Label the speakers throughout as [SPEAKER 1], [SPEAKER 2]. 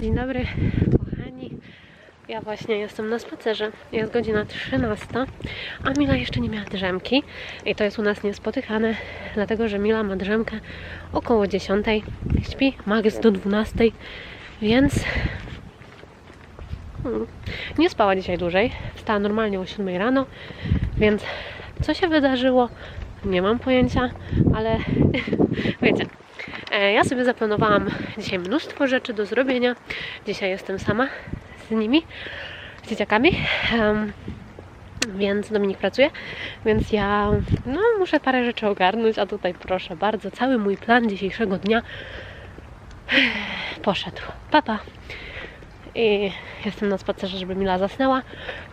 [SPEAKER 1] Dzień dobry, kochani. Ja właśnie jestem na spacerze. Jest godzina 13, a Mila jeszcze nie miała drzemki. I to jest u nas niespotykane, dlatego że Mila ma drzemkę około 10. Śpi max do 12, więc hmm, nie spała dzisiaj dłużej. Wstała normalnie o 7 rano, więc co się wydarzyło? Nie mam pojęcia, ale wiecie, Ja sobie zaplanowałam dzisiaj mnóstwo rzeczy do zrobienia. Dzisiaj jestem sama z nimi, z dzieciakami. Em, więc Dominik pracuje, więc ja no, muszę parę rzeczy ogarnąć, a tutaj proszę bardzo, cały mój plan dzisiejszego dnia poszedł. Papa. I jestem na spacerze, żeby Mila zasnęła.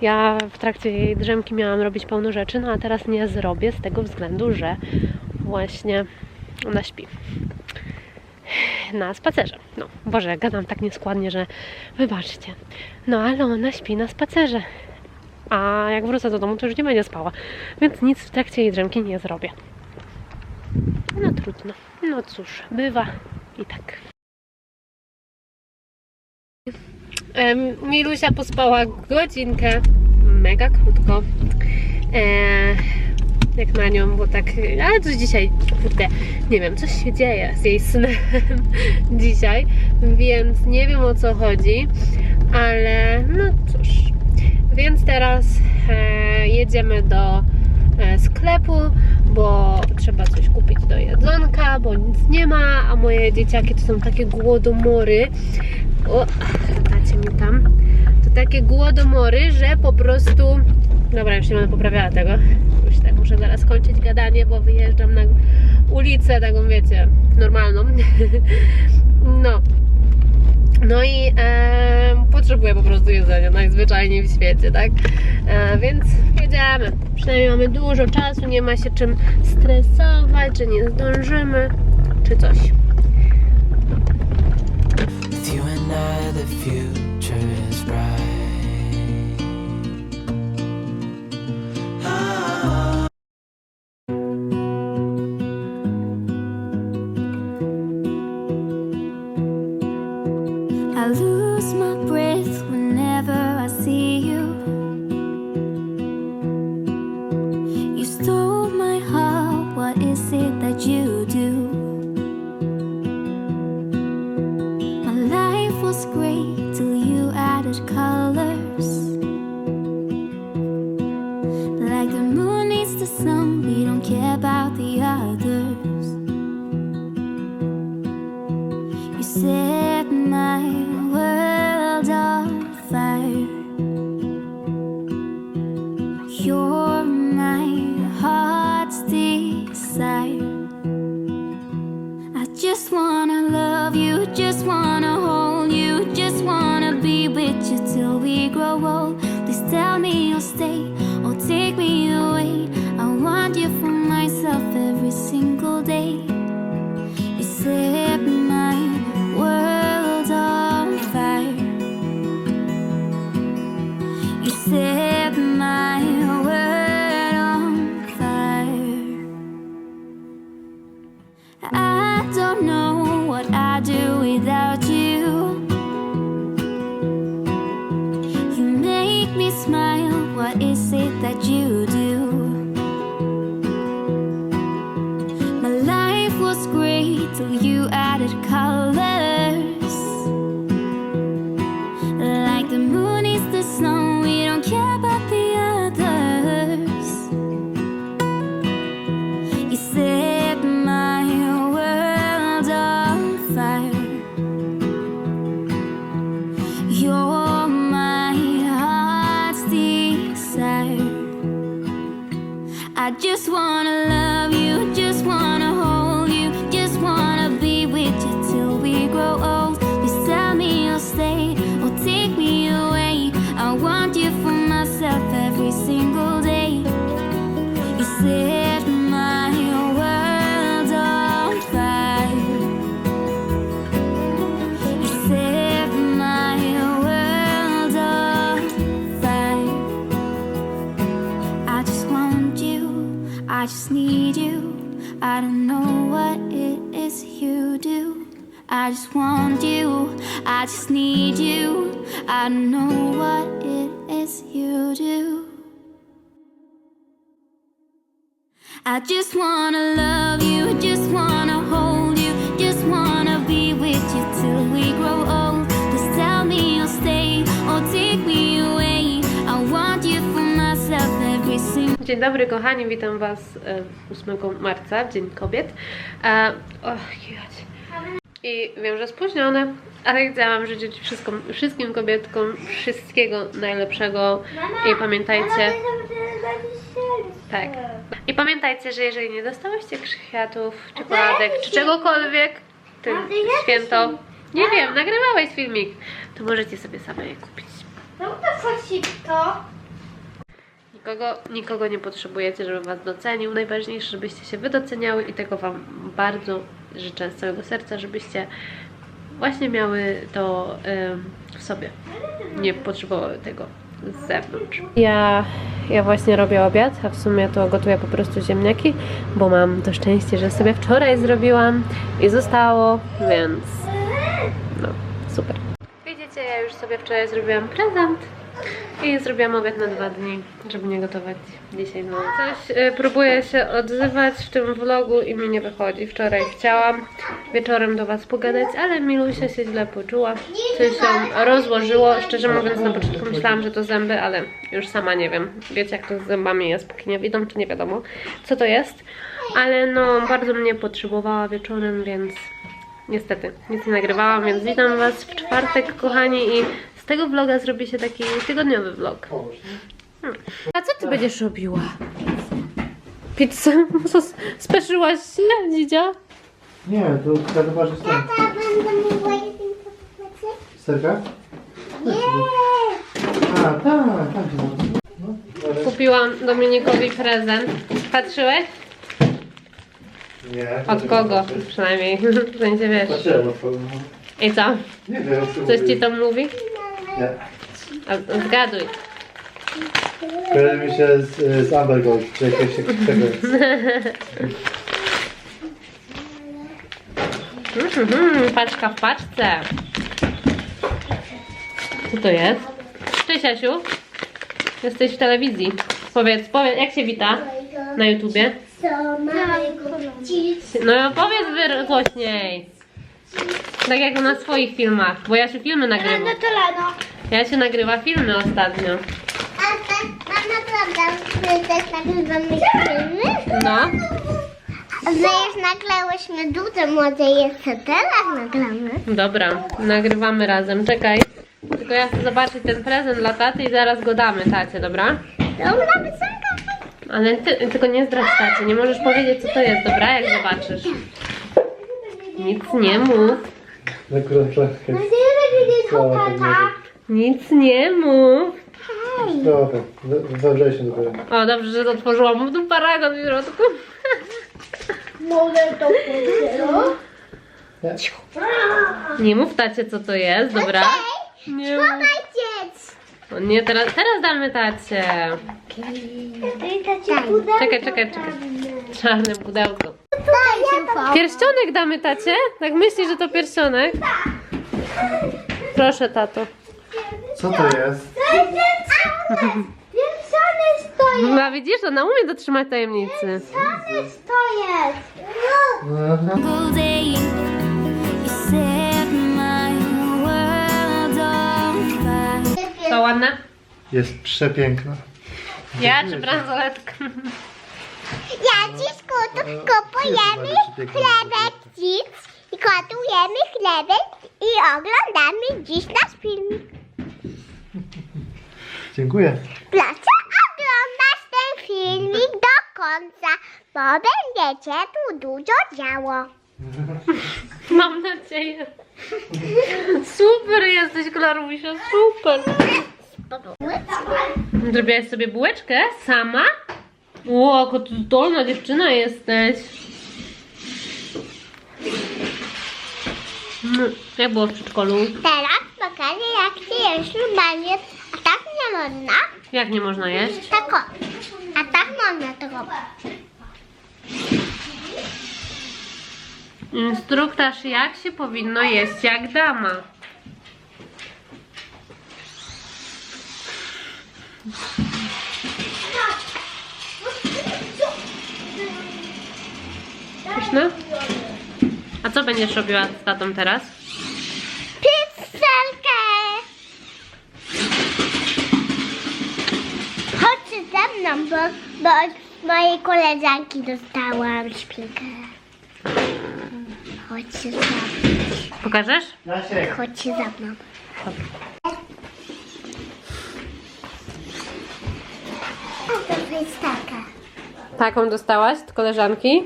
[SPEAKER 1] Ja w trakcie jej drzemki miałam robić pełno rzeczy, no a teraz nie zrobię z tego względu, że właśnie ona śpi na spacerze. No, Boże, gadam tak nieskładnie, że wybaczcie. No, ale ona śpi na spacerze. A jak wrócę do domu, to już nie będzie spała. Więc nic w trakcie jej drzemki nie zrobię. No trudno. No cóż, bywa i tak. Milusia pospała godzinkę, mega krótko. Eee, jak na nią, bo tak, ale coś dzisiaj, kurde, nie wiem, coś się dzieje z jej snem dzisiaj, więc nie wiem o co chodzi, ale no cóż. Więc teraz e, jedziemy do e, sklepu, bo trzeba coś kupić do jedzonka, bo nic nie ma, a moje dzieciaki to są takie głodomory. O, dacie mi tam. To takie głodomory, że po prostu. Dobra, już nie będę poprawiała tego. Już tak muszę zaraz kończyć gadanie, bo wyjeżdżam na ulicę, taką wiecie, normalną. No. No i e, potrzebuję po prostu jedzenia najzwyczajniej w świecie, tak? E, więc jedziemy. Przynajmniej mamy dużo czasu, nie ma się czym stresować, że nie zdążymy, czy coś.
[SPEAKER 2] With you and I, the future is bright.
[SPEAKER 3] Was great till you added colors. You I just want you, I just need you. I know what it is you do. I just wanna love you, just wanna hold you, just wanna be with you till we grow old. Just tell me you'll stay or take me away. I want you for myself every single
[SPEAKER 1] Dzień dobry kochani, witam Was e, 8 marca, Dzień Kobiet. E, och, jać. I wiem, że spóźnione, ale chciałam życzyć wszystkim, wszystkim kobietkom wszystkiego najlepszego. I pamiętajcie, tak. I pamiętajcie, że jeżeli nie dostałyście kwiatów, czekoladek czy czegokolwiek w tym święto, nie wiem, nagrywałeś filmik, to możecie sobie same je kupić.
[SPEAKER 4] No to to.
[SPEAKER 1] Nikogo, nikogo nie potrzebujecie, żeby Was docenił. Najważniejsze, żebyście się wydoceniały i tego Wam bardzo życzę z całego serca, żebyście właśnie miały to w sobie. Nie potrzebowały tego z zewnątrz. Ja, ja właśnie robię obiad, a w sumie to gotuję po prostu ziemniaki, bo mam to szczęście, że sobie wczoraj zrobiłam i zostało, więc no, super. Widzicie, ja już sobie wczoraj zrobiłam prezent i zrobiłam obiad na dwa dni, żeby nie gotować dzisiaj znowu. Coś y, próbuję się odzywać w tym vlogu i mi nie wychodzi. Wczoraj chciałam wieczorem do Was pogadać, ale Milusia się źle poczuła. Coś się rozłożyło. Szczerze mówiąc na początku myślałam, że to zęby, ale już sama nie wiem. Wiecie jak to z zębami jest, póki nie widzą, czy nie wiadomo co to jest. Ale no, bardzo mnie potrzebowała wieczorem, więc Niestety, nic nie nagrywałam, więc witam Was w czwartek, kochani, i tego vloga zrobi się taki tygodniowy vlog. Hmm. A co Ty będziesz robiła? Pizzę? Co, speszyłaś się, dzidzia?
[SPEAKER 5] Nie, to taka chyba, że stąd.
[SPEAKER 4] Ja będę mogła jedynkę popatrzeć?
[SPEAKER 5] Serka? Nie! A, tak, tak. No, dalej.
[SPEAKER 1] Kupiłam Dominikowi prezent. Patrzyłeś?
[SPEAKER 5] Nie.
[SPEAKER 1] Od kogo? Przynajmniej, w sensie wiesz.
[SPEAKER 5] Patrzyłem od kogo.
[SPEAKER 1] I co?
[SPEAKER 5] Nie wiem, co
[SPEAKER 1] Coś Ci
[SPEAKER 5] mówi.
[SPEAKER 1] to mówi?
[SPEAKER 5] Nie.
[SPEAKER 1] A, zgaduj.
[SPEAKER 5] Kojarzy mi się z, z Amber Gold, czy jakieś tego jest.
[SPEAKER 1] Mhm, paczka w paczce. Co to jest? Cześć Asiu. Jesteś w telewizji. Powiedz, powiedz, jak się wita na YouTubie?
[SPEAKER 4] Co mamy kupić?
[SPEAKER 1] No powiedz wy- głośniej. Tak jak na swoich filmach, bo ja się filmy nagrywa.
[SPEAKER 4] No to lano.
[SPEAKER 1] Ja się nagrywa filmy ostatnio.
[SPEAKER 4] A tak, a naprawdę my też nagrywamy filmy?
[SPEAKER 1] No.
[SPEAKER 4] My już nagrałyśmy dużo, może jeszcze teraz nagramy.
[SPEAKER 1] Dobra, nagrywamy razem. Czekaj. Tylko ja chcę zobaczyć ten prezent dla taty i zaraz go damy tacie, dobra?
[SPEAKER 4] Dobra, wysoka.
[SPEAKER 1] Ale ty, tylko nie zdradź tacie, nie możesz powiedzieć co to jest, dobra? Jak zobaczysz. Nic nie mów.
[SPEAKER 5] Na kurczakach.
[SPEAKER 4] Słowa
[SPEAKER 1] Nic nie mów.
[SPEAKER 5] Dobra, we wrześniu dopiero.
[SPEAKER 1] O, dobrze, że to otworzyłam. Mam tu paragon w środku.
[SPEAKER 4] Mogę to powiedzieć?
[SPEAKER 5] Nie.
[SPEAKER 1] Nie mów tacie co to jest, dobra? Nie mów. O nie, teraz, teraz damy tacie. Czekaj, czekaj, czekaj. Czarne pudełko. Pierścionek damy tacie? Tak myślisz, że to pierścionek? Proszę, tato.
[SPEAKER 5] Co to jest?
[SPEAKER 4] Wielczany stoję!
[SPEAKER 1] No widzisz, ona umie dotrzymać tajemnicy.
[SPEAKER 4] Wielczany stoję!
[SPEAKER 5] Aha.
[SPEAKER 1] To ładne?
[SPEAKER 5] Jest przepiękna.
[SPEAKER 1] Ja czy bransoletka?
[SPEAKER 4] Ja dziś kupujemy chlebek dziś i gotujemy chlebek i oglądamy dziś nasz filmik.
[SPEAKER 5] Dziękuję.
[SPEAKER 4] Proszę oglądać ten filmik do końca, bo będziecie tu dużo działo.
[SPEAKER 1] Mam nadzieję. Super jesteś, Klarusia, super. Zrobiłaś sobie bułeczkę sama? Ło, jaka ty zdolna dziewczyna jesteś. Mm, Jak było w przedszkolu?
[SPEAKER 4] Teraz pokażę jak się je ślubanie. A tak nie można.
[SPEAKER 1] Jak nie można jeść?
[SPEAKER 4] Tak o. A tak można to robić.
[SPEAKER 1] Instruktaż jak się powinno jeść jak dama. Pyszne? A co będziesz robiła z tatą teraz?
[SPEAKER 4] Pizzerkę! Chodźcie ze mną, bo, bo od mojej koleżanki dostałam szpilkę. Chodźcie za mną.
[SPEAKER 1] Pokażesz?
[SPEAKER 4] Chodźcie za mną. A to jest taka.
[SPEAKER 1] Taką dostałaś od koleżanki?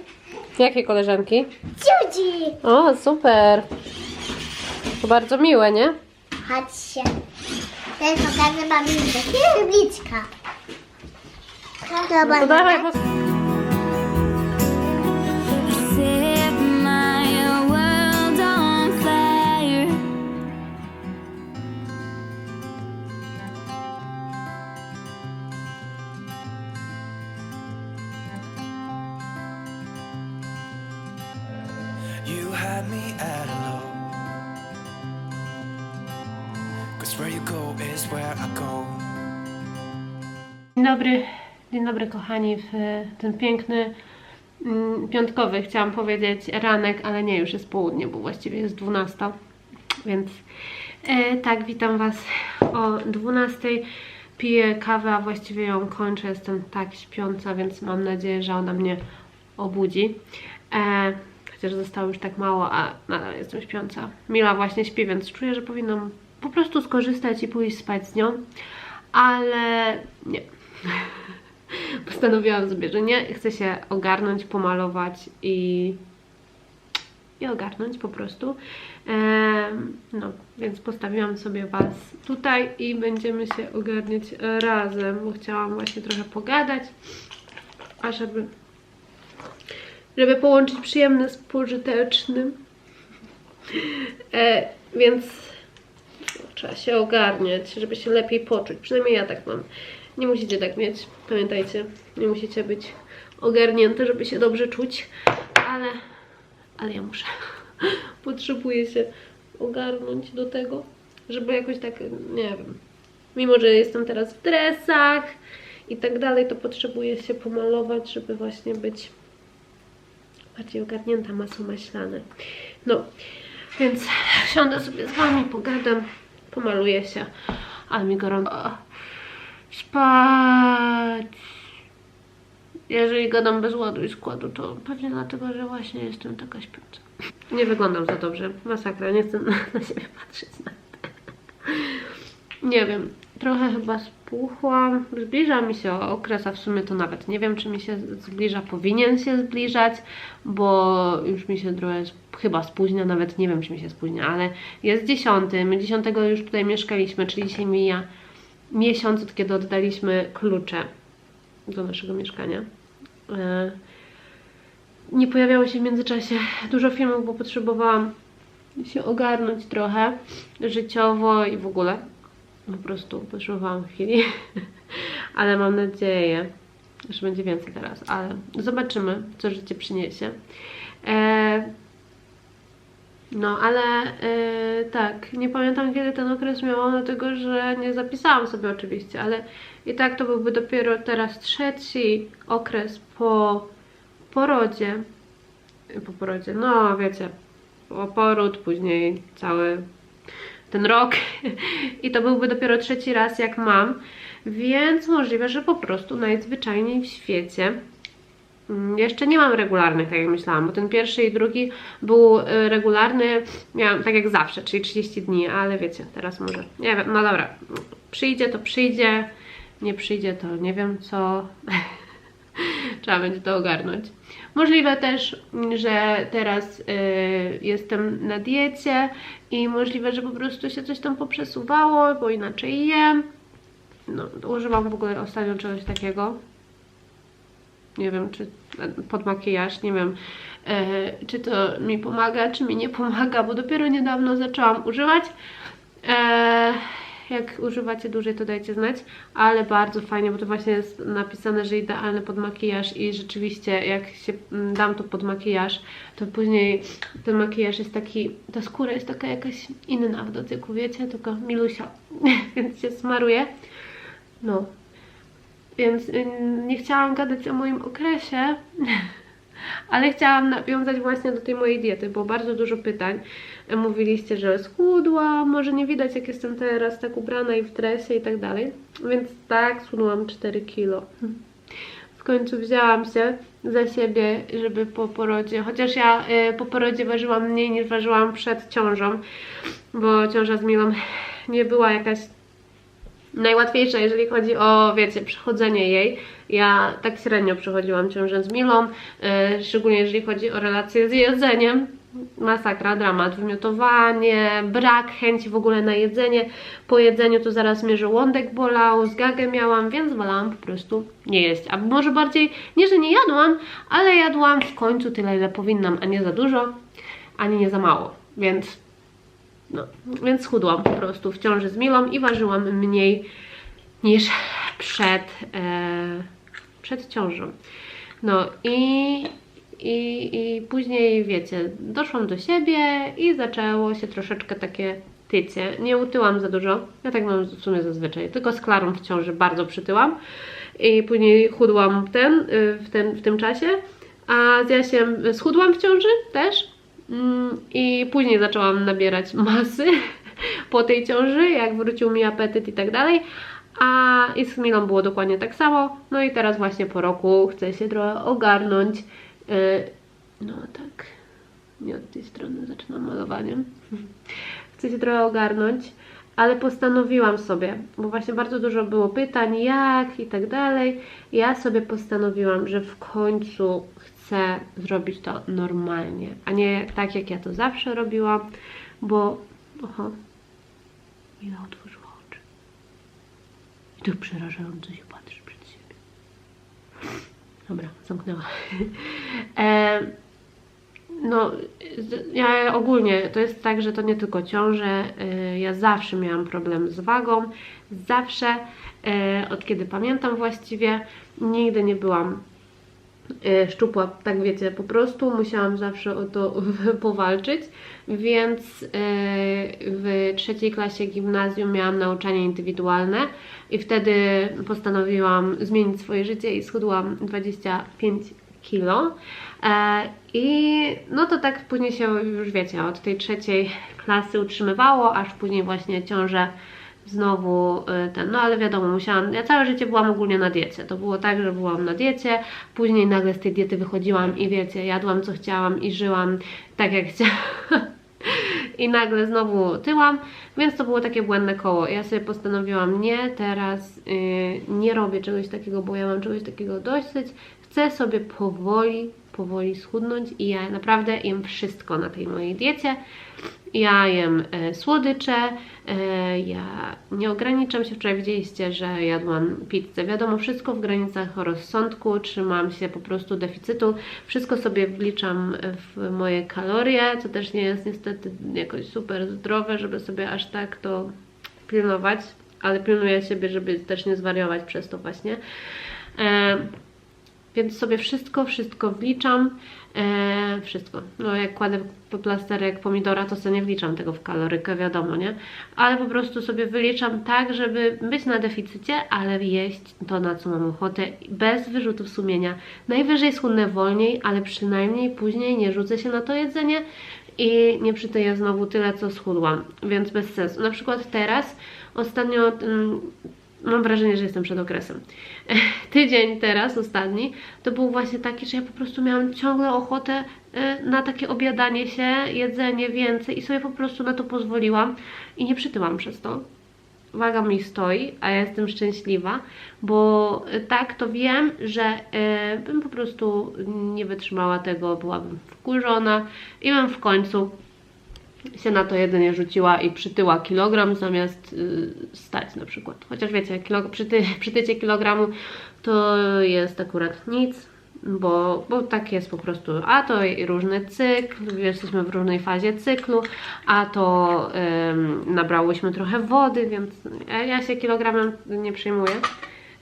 [SPEAKER 1] Jakie koleżanki?
[SPEAKER 4] Ciudzi!
[SPEAKER 1] O, super. To bardzo miłe, nie?
[SPEAKER 4] Chodźcie. Ten pokaże mamy tabliczka.
[SPEAKER 1] No to dawaj, bo... dobry, dzień dobry kochani, w ten piękny mm, piątkowy, chciałam powiedzieć ranek, ale nie, już jest południe, bo właściwie jest 12, więc e, tak, witam Was o 12. Piję kawę, a właściwie ją kończę, jestem tak śpiąca, więc mam nadzieję, że ona mnie obudzi. E, chociaż zostało już tak mało, a nadal jestem śpiąca. Mila właśnie śpi, więc czuję, że powinnam po prostu skorzystać i pójść spać z nią, ale nie. Postanowiłam sobie, że nie, chcę się ogarnąć, pomalować i, i ogarnąć po prostu. No, więc postawiłam sobie Was tutaj i będziemy się ogarniać razem, bo chciałam właśnie trochę pogadać, a żeby, żeby połączyć przyjemne z pożytecznym. E, więc trzeba się ogarniać, żeby się lepiej poczuć. Przynajmniej ja tak mam. Nie musicie tak mieć, pamiętajcie, nie musicie być ogarnięte, żeby się dobrze czuć, ale, ale ja muszę. Potrzebuję się ogarnąć do tego, żeby jakoś tak, nie wiem, mimo że jestem teraz w dresach i tak dalej, to potrzebuję się pomalować, żeby właśnie być bardziej ogarnięta masą maślane. No, więc siądę sobie z Wami, pogadam, pomaluję się, ale mi gorąco. Spać. Jeżeli gadam bez ładu i składu, to pewnie dlatego, że właśnie jestem taka śpiąca. Nie wyglądam za dobrze. Masakra, nie chcę na, na siebie patrzeć. Nie wiem, trochę chyba spuchłam. Zbliża mi się okres, a w sumie to nawet nie wiem, czy mi się zbliża. Powinien się zbliżać, bo już mi się trochę chyba spóźnia, nawet nie wiem, czy mi się spóźnia, ale jest dziesiąty. My dziesiątego już tutaj mieszkaliśmy, czyli dzisiaj mija miesiąc, od kiedy oddaliśmy klucze do naszego mieszkania. E, Nie pojawiało się w międzyczasie dużo filmów, bo potrzebowałam się ogarnąć trochę życiowo i w ogóle. Po prostu potrzebowałam chwili, ale mam nadzieję, że będzie więcej teraz, ale zobaczymy, co życie przyniesie. E, no, ale e, tak, nie pamiętam kiedy ten okres miałam, dlatego że nie zapisałam sobie oczywiście, ale i tak to byłby dopiero teraz trzeci okres po porodzie. Po porodzie, no wiecie, po poród, później cały ten rok i to byłby dopiero trzeci raz jak mam, więc możliwe, że po prostu najzwyczajniej w świecie Jeszcze nie mam regularnych, tak jak myślałam, bo ten pierwszy i drugi był y, regularny, miałam tak jak zawsze, czyli 30 dni, ale wiecie, teraz może, nie wiem, no dobra, przyjdzie to przyjdzie, nie przyjdzie to nie wiem co, trzeba będzie to ogarnąć. Możliwe też, że teraz y, jestem na diecie i możliwe, że po prostu się coś tam poprzesuwało, bo inaczej jem. No, używam w ogóle ostatnio czegoś takiego, nie wiem, czy pod makijaż, nie wiem, e, czy to mi pomaga, czy mi nie pomaga, bo dopiero niedawno zaczęłam używać. E, Jak używacie dłużej, to dajcie znać, ale bardzo fajnie, bo to właśnie jest napisane, że idealne pod makijaż i rzeczywiście jak się mm, dam to pod makijaż, to później ten makijaż jest taki, ta skóra jest taka jakaś inna w dotyku, wiecie, tylko milusia, więc się smaruje. No, więc y, nie chciałam gadać o moim okresie, ale chciałam nawiązać właśnie do tej mojej diety, bo bardzo dużo pytań. E, Mówiliście, że schudłam, może nie widać jak jestem teraz tak ubrana i w dresie i tak dalej. Więc tak, schudłam 4 kilo. W końcu wzięłam się za siebie, żeby po porodzie, chociaż ja y, po porodzie ważyłam mniej niż ważyłam przed ciążą, bo ciąża z Milą nie była jakaś najłatwiejsza, jeżeli chodzi o, wiecie, przechodzenie jej. Ja tak średnio przechodziłam ciążę z Milą, yy, szczególnie jeżeli chodzi o relacje z jedzeniem. Masakra, dramat, wymiotowanie, brak chęci w ogóle na jedzenie. Po jedzeniu to zaraz mnie żołądek bolał, zgagę miałam, więc wolałam po prostu nie jeść. A może bardziej, nie że nie jadłam, ale jadłam w końcu tyle, ile powinnam, a nie za dużo, ani nie za mało. Więc no, więc schudłam po prostu w ciąży z Milą i ważyłam mniej niż przed, e, przed ciążą. No i, i, i później, wiecie, doszłam do siebie i zaczęło się troszeczkę takie tycie. Nie utyłam za dużo, ja tak mam w sumie zazwyczaj, tylko z Klarą w ciąży bardzo przytyłam i później chudłam ten, y, w, ten, w tym czasie, a z Jasiem schudłam w ciąży też, I później zaczęłam nabierać masy po tej ciąży, jak wrócił mi apetyt i tak dalej. A i z Milą było dokładnie tak samo. No i teraz właśnie po roku chcę się trochę ogarnąć. Yy, No tak, nie od tej strony zaczynam malowaniem. Chcę się trochę ogarnąć, ale postanowiłam sobie, bo właśnie bardzo dużo było pytań, jak i tak dalej. Ja sobie postanowiłam, że w końcu chcę zrobić to normalnie, a nie tak jak ja to zawsze robiłam, bo oho, Mila otworzyła oczy i tak przerażająco się patrzy przed siebie. Dobra, zamknęła. e, no, ja ogólnie to jest tak, że to nie tylko ciąże. y, Ja zawsze miałam problem z wagą. Zawsze, y, od kiedy pamiętam właściwie, nigdy nie byłam szczupła, tak wiecie, po prostu musiałam zawsze o to powalczyć, więc y, w trzeciej klasie gimnazjum miałam nauczanie indywidualne i wtedy postanowiłam zmienić swoje życie i schudłam 25 kilo. E, I no to tak później się już wiecie, od tej trzeciej klasy utrzymywało, aż później właśnie ciąże znowu y, ten, no ale wiadomo, musiałam, ja całe życie byłam ogólnie na diecie, to było tak, że byłam na diecie, później nagle z tej diety wychodziłam i wiecie, jadłam co chciałam i żyłam tak jak chciałam. I nagle znowu tyłam, więc to było takie błędne koło. Ja sobie postanowiłam, nie, teraz y, nie robię czegoś takiego, bo ja mam czegoś takiego dosyć, chcę sobie powoli, powoli schudnąć i ja naprawdę jem wszystko na tej mojej diecie. Ja jem e, słodycze, e, ja nie ograniczam się. Wczoraj widzieliście, że jadłam pizzę. Wiadomo, wszystko w granicach rozsądku, trzymam się po prostu deficytu. Wszystko sobie wliczam w moje kalorie, co też nie jest niestety jakoś super zdrowe, żeby sobie aż tak to pilnować, ale pilnuję siebie, żeby też nie zwariować przez to właśnie. E, więc sobie wszystko, wszystko wliczam. E, wszystko. No jak kładę plasterek pomidora, to sobie nie wliczam tego w kalorykę, wiadomo, nie? Ale po prostu sobie wyliczam tak, żeby być na deficycie, ale jeść to, na co mam ochotę, bez wyrzutów sumienia. Najwyżej schudnę wolniej, ale przynajmniej później nie rzucę się na to jedzenie i nie przytyję znowu tyle, co schudłam, więc bez sensu. Na przykład teraz, ostatnio... mm, mam wrażenie, że jestem przed okresem. Tydzień teraz, ostatni, to był właśnie taki, że ja po prostu miałam ciągle ochotę e, na takie obiadanie się, jedzenie więcej i sobie po prostu na to pozwoliłam i nie przytyłam przez to. Waga mi stoi, a ja jestem szczęśliwa, bo e, tak to wiem, że e, bym po prostu nie wytrzymała tego, byłabym wkurzona i bym w końcu się na to jedynie rzuciła i przytyła kilogram zamiast y, stać na przykład. Chociaż wiecie, kilo, przyty, przytycie kilogramu to jest akurat nic, bo, bo tak jest po prostu, a to różny cykl, jesteśmy w różnej fazie cyklu, a to ym, nabrałyśmy trochę wody, więc ja, się kilogramem nie przejmuję.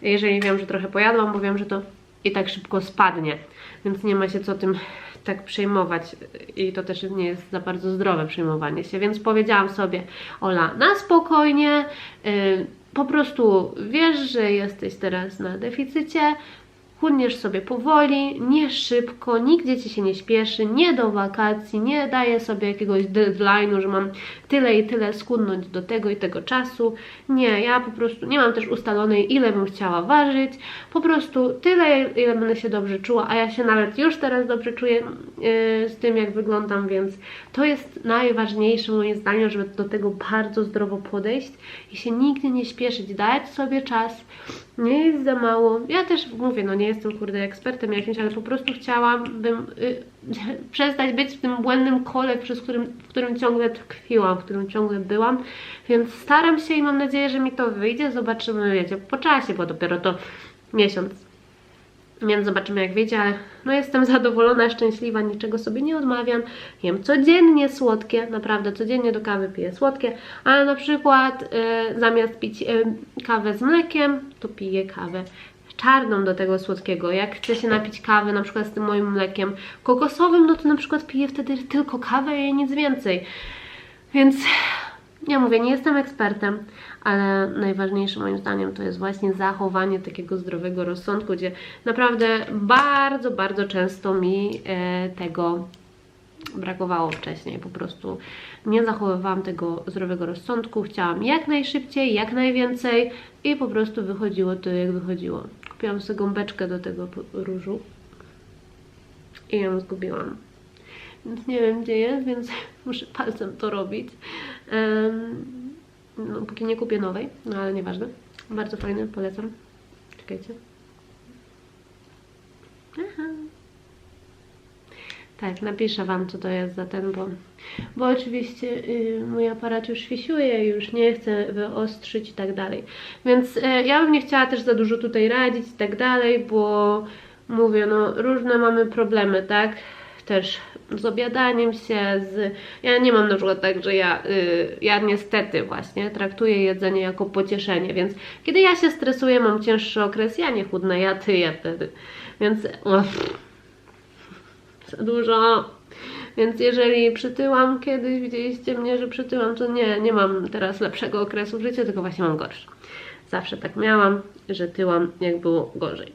[SPEAKER 1] Jeżeli wiem, że trochę pojadłam, bo wiem, że to i tak szybko spadnie, więc nie ma się co tym tak przejmować i to też nie jest za bardzo zdrowe przejmowanie się, więc powiedziałam sobie, Ola, na spokojnie, yy, po prostu wiesz, że jesteś teraz na deficycie, chudniesz sobie powoli, nie szybko, nigdzie ci się nie śpieszy, nie do wakacji, nie daję sobie jakiegoś deadline'u, że mam tyle i tyle skudnąć do tego i tego czasu. Nie, ja po prostu nie mam też ustalonej, ile bym chciała ważyć. Po prostu tyle, ile będę się dobrze czuła, a ja się nawet już teraz dobrze czuję yy, z tym, jak wyglądam, więc to jest najważniejsze moim zdaniem, żeby do tego bardzo zdrowo podejść i się nigdy nie śpieszyć, dać sobie czas. Nie jest za mało. Ja też mówię, no nie jestem kurde ekspertem jakimś, ale po prostu chciałabym y, przestać być w tym błędnym kole, przez którym, w którym ciągle tkwiłam, w którym ciągle byłam. Więc staram się i mam nadzieję, że mi to wyjdzie. Zobaczymy, wiecie, po czasie, bo dopiero to miesiąc. Więc zobaczymy jak wyjdzie, ale no jestem zadowolona, szczęśliwa, niczego sobie nie odmawiam. Jem codziennie słodkie, naprawdę codziennie do kawy piję słodkie, ale na przykład y, zamiast pić y, kawę z mlekiem, to piję kawę czarną do tego słodkiego. Jak chcę się napić kawy na przykład z tym moim mlekiem kokosowym, no to na przykład piję wtedy tylko kawę i nic więcej. Więc ja mówię, nie jestem ekspertem, ale najważniejsze moim zdaniem to jest właśnie zachowanie takiego zdrowego rozsądku, gdzie naprawdę bardzo, bardzo często mi e, tego brakowało wcześniej. Po prostu nie zachowywałam tego zdrowego rozsądku. Chciałam jak najszybciej, jak najwięcej i po prostu wychodziło to, jak wychodziło. Kupiłam sobie gąbeczkę do tego różu i ją zgubiłam. Nie wiem gdzie jest, więc muszę palcem to robić. No, póki nie kupię nowej, no ale nieważne. Bardzo fajny, polecam. Czekajcie. Aha. Tak, napiszę Wam, co to jest za ten, bo, bo oczywiście y, mój aparat już wisiuje, już nie chcę wyostrzyć i tak dalej. Więc y, ja bym nie chciała też za dużo tutaj radzić i tak dalej, bo mówię, no różne mamy problemy, tak? Też z obiadaniem się, z... Ja nie mam na przykład tak, że ja, y, ja niestety właśnie traktuję jedzenie jako pocieszenie, więc kiedy ja się stresuję, mam cięższy okres, ja nie chudnę, ja tyję wtedy. Więc... Za dużo. Więc jeżeli przytyłam kiedyś, widzieliście mnie, że przytyłam, to nie, nie mam teraz lepszego okresu w życiu, tylko właśnie mam gorszy. Zawsze tak miałam, że tyłam jak było gorzej,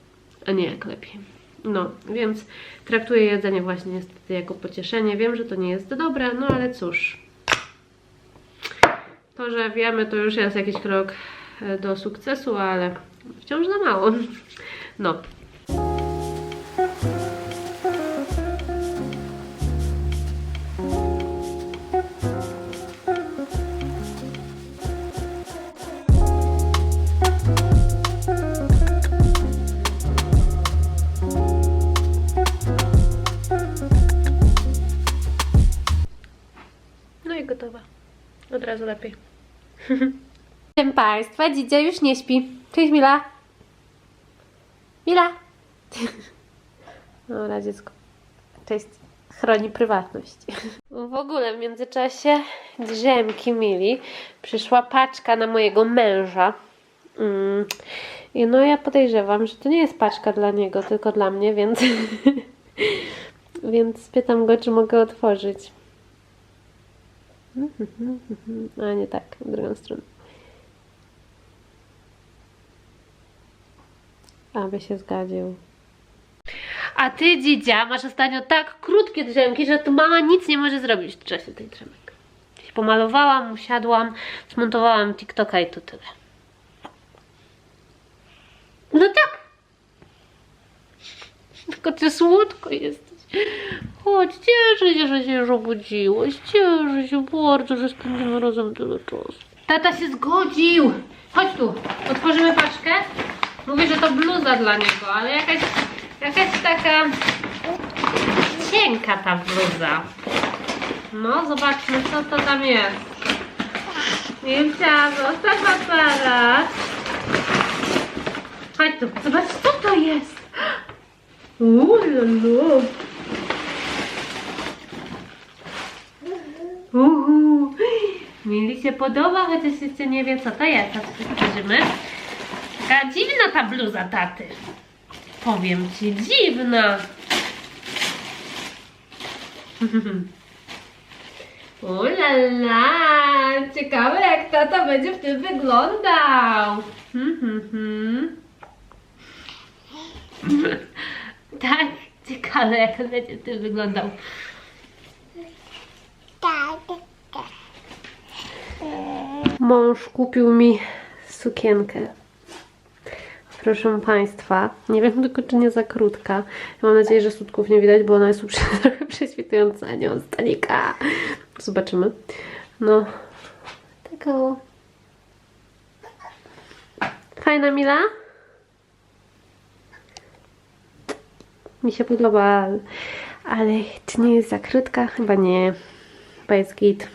[SPEAKER 1] a nie jak lepiej. No, więc traktuję jedzenie właśnie niestety jako pocieszenie. Wiem, że to nie jest dobre, no ale cóż. To, że wiemy, to już jest jakiś krok e, do sukcesu, ale wciąż za mało. No, No lepiej. Proszę Państwa, Dzidzia już nie śpi. Cześć Mila. Mila. Dobra dziecko. Cześć. Chroni prywatność. W ogóle w międzyczasie drzemki Mili przyszła paczka na mojego męża. Mm. I no ja podejrzewam, że to nie jest paczka dla niego, tylko dla mnie, więc więc pytam go, czy mogę otworzyć. A nie tak, w drugą stronę. Aby się zgadził. A ty, dzidzia, masz ostatnio tak krótkie drzemki, że tu mama nic nie może zrobić w czasie tych drzemek. Się Pomalowałam, usiadłam, zmontowałam TikToka i to tyle. No tak. Tylko ty słodko jesteś. Chodź, cieszę się, że się już obudziłeś. Cieszę się bardzo, że spędzimy razem tyle czasu. Tata się zgodził. Chodź tu, otworzymy paczkę. Mówię, że to bluza dla niego, ale jakaś, jakaś taka cienka ta bluza. No, zobaczmy, co to tam jest. Milcia, zostaw aparat. Chodź tu, zobacz, co to jest. Uuu, Uhu. Mili się podoba, chociaż jeszcze nie wie co to jest. Zobaczymy. Taka dziwna ta bluza taty. Powiem ci, dziwna. Ulala, ciekawe jak tata będzie w tym wyglądał. Hmm, hmm, hmm. Tak, ciekawe jak on będzie w tym wyglądał. Mąż kupił mi sukienkę. Proszę Państwa, nie wiem tylko czy nie za krótka. Mam nadzieję, że sutków nie widać, bo ona jest trochę prześwitująca, a nie od stanika. Zobaczymy. No, tego. Fajna Mila? Mi się podoba, ale czy nie jest za krótka? Chyba nie. Chyba jest git.